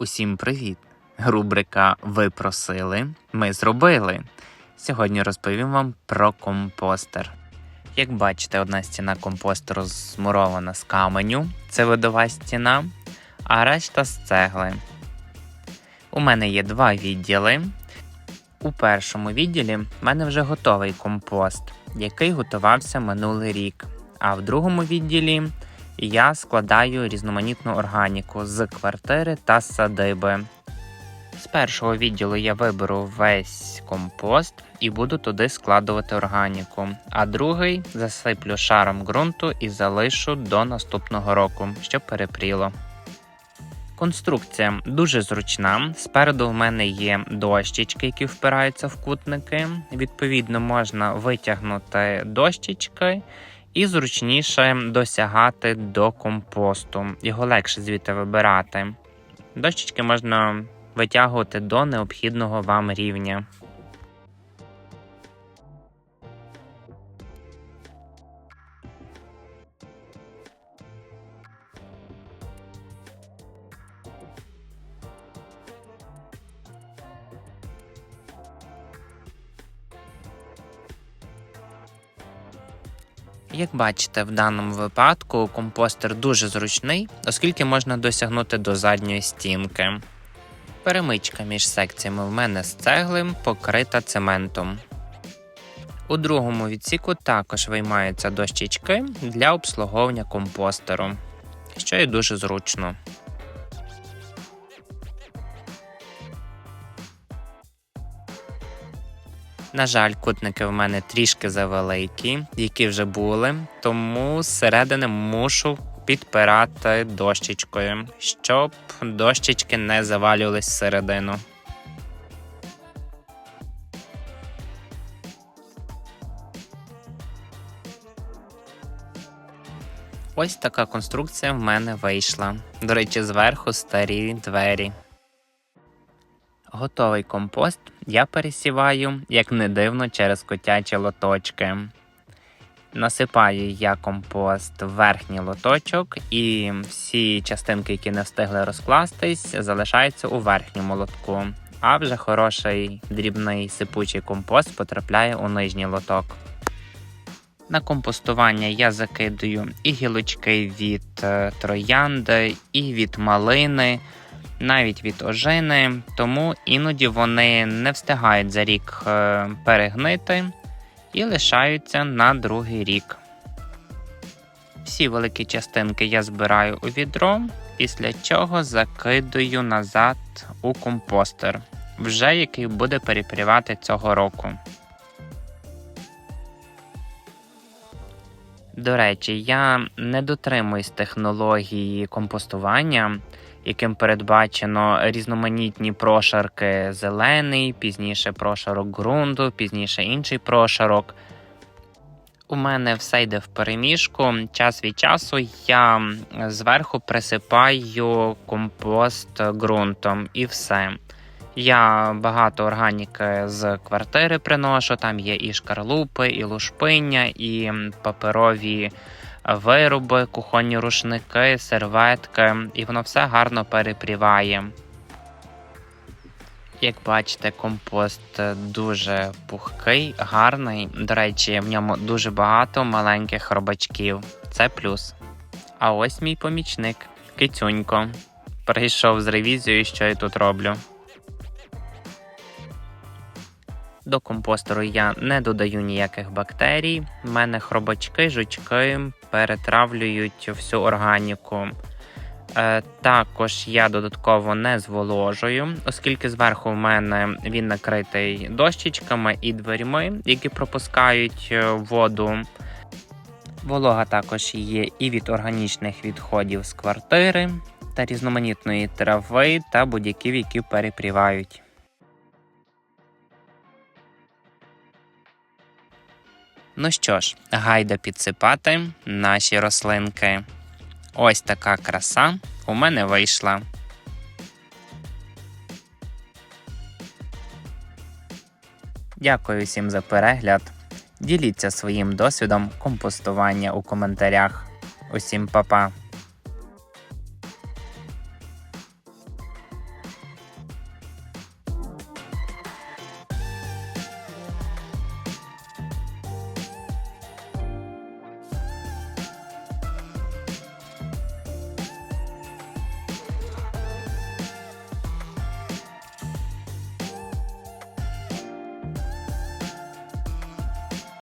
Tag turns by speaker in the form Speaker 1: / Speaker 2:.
Speaker 1: Усім привіт! Рубрика Ви просили, ми зробили. Сьогодні розповім вам про компостер. Як бачите, одна стіна компостеру змурована з каменю, це видова стіна, а решта з цегли. У мене є два відділи. У першому відділі в мене вже готовий компост, який готувався минулий рік. А в другому відділі я складаю різноманітну органіку з квартири та садиби. З першого відділу я виберу весь компост і буду туди складувати органіку, а другий засиплю шаром ґрунту і залишу до наступного року, щоб перепріло. Конструкція дуже зручна. Спереду в мене є дощечки, які впираються в кутники. Відповідно, можна витягнути дощечки і зручніше досягати до компосту. Його легше звідти вибирати. Дощечки можна витягувати до необхідного вам рівня. Як бачите, в даному випадку компостер дуже зручний, оскільки можна досягнути до задньої стінки. Перемичка між секціями в мене з цегли покрита цементом. У другому відсіку також виймаються дощечки для обслуговування компостеру, що є дуже зручно. На жаль, кутники в мене трішки завеликі, які вже були, тому зсередини мушу підпирати дощечкою, щоб дощечки не завалювались всередину. Ось така конструкція в мене вийшла. До речі, зверху старі двері. Готовий компост я пересіваю, як не дивно, через котячі лоточки. Насипаю я компост в верхній лоточок, і всі частинки, які не встигли розкластись, залишаються у верхньому лотку. А вже хороший дрібний сипучий компост потрапляє у нижній лоток. На компостування я закидаю і гілочки від е, троянди, і від малини, навіть від ожини, тому іноді вони не встигають за рік е, перегнити і лишаються на другий рік. Всі великі частинки я збираю у відро, після чого закидаю назад у компостер, вже який буде перепрівати цього року. До речі, я не дотримуюсь технології компостування, яким передбачено різноманітні прошарки зелений, пізніше прошарок ґрунту, пізніше інший прошарок. У мене все йде в переміжку. Час від часу я зверху присипаю компост ґрунтом і все. Я багато органіки з квартири приношу. Там є і шкарлупи, і лушпиння, і паперові вироби, кухонні рушники, серветки, і воно все гарно перепріває. Як бачите, компост дуже пухкий, гарний. До речі, в ньому дуже багато маленьких робачків. Це плюс. А ось мій помічник Кицюнько. Прийшов з ревізією, що я тут роблю. До компостеру я не додаю ніяких бактерій. У мене хробачки, жучки перетравлюють всю органіку. Е, також я додатково не зволожую, оскільки зверху в мене він накритий дощечками і дверьми, які пропускають е, воду. Волога також є і від органічних відходів з квартири та різноманітної трави та будь-яків, які перепрівають. Ну що ж, гайда підсипати наші рослинки. Ось така краса у мене вийшла. Дякую всім за перегляд. Діліться своїм досвідом компостування у коментарях. Усім па-па!